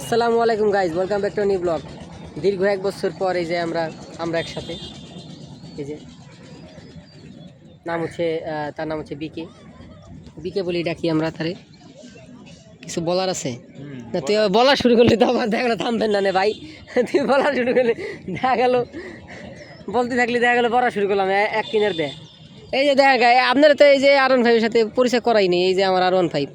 আসসালামু আলাইকুম guys welcome back to new vlog দীর্ঘ এক বছর পর এই যে আমরা আমরা একসাথে এই যে নাম হচ্ছে তার নাম হচ্ছে বিকে বিকে বলি ডাকি আমরা তারে। কিছু বলার আছে? না তুই বলা। শুরু করলি তো আমার দেখা গেলো থামবেন না নে ভাই। তুই বলা শুরু করলি দেখা গেল। বলতে থাকলি দেখা গেলো বলা শুরু করলাম এক কিনের দে। এই যে দেখা গায়ে আপনারা তো এই যে আর ওয়ান ফাইভের সাথে পরিচয় করাই করাইনি এই যে আমার আর ওয়ান ফাইভ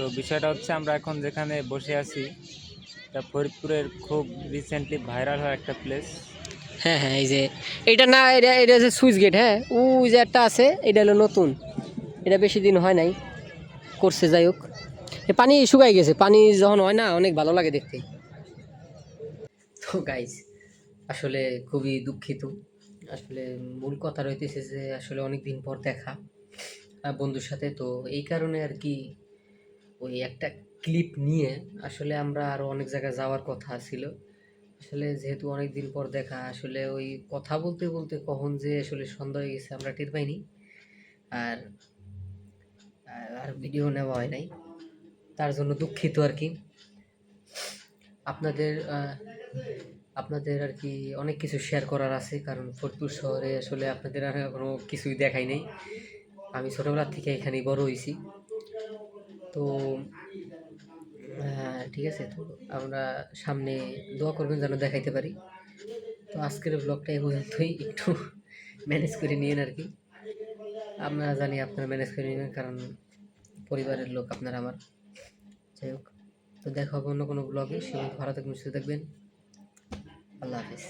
তো বিষয়টা হচ্ছে আমরা এখন যেখানে বসে আছি, এটা ফরিদপুরের খুব রিসেন্টলি ভাইরাল হওয়া একটা প্লেস হ্যাঁ হ্যাঁ এই যে, এটা না, এটা এটা হচ্ছে সুইচ গেট হ্যাঁ ও যে একটা আছে, এটা হলো নতুন। এটা বেশি দিন হয় নাই, করছে, যাই হোক। পানি শুকাই গেছে, পানি যখন হয় না, অনেক ভালো লাগে দেখতে। তো গাইজ আসলে খুবই দুঃখিত। আসলে মূল কথা রইতেছে যে, আসলে অনেক দিন পর দেখা বন্ধুর সাথে। তো এই কারণে আর কি ওই একটা ক্লিপ নিয়ে আসলে আমরা আরও অনেক জায়গায় যাওয়ার কথা ছিল। আসলে যেহেতু অনেক দিন পর দেখা, আসলে ওই কথা বলতে বলতে কখন যে আসলে সন্ধ্যা হয়ে গেছে আমরা টের পাইনি। আর, আর- আর ভিডিও নেওয়া হয় নাই। তার জন্য দুঃখিত আর কি। আপনাদের আপনাদের আর কি অনেক কিছু শেয়ার করার আছে, কারণ ফরিদপুর শহরে আসলে আপনাদের আর কোনো কিছুই দেখাই নাই। আমি ছোটোবেলার থেকে এখানেই বড় হয়েছি। তো হ্যাঁ ঠিক আছে, তো আমরা সামনে দোয়া করবেন যেন দেখাইতে পারি। তো আজকের ব্লগটা এই পর্যন্তই, একটু ম্যানেজ করে নিয়েন আর কি। আমরা জানি আপনারা ম্যানেজ করে নেবেন, কারণ পরিবারের লোক আপনারা আমার। যাই হোক, তো দেখা হবে অন্য কোনো ব্লগে সে ভালো থাকবেন, সুস্থ থাকবেন। আল্লাহ হাফিজ।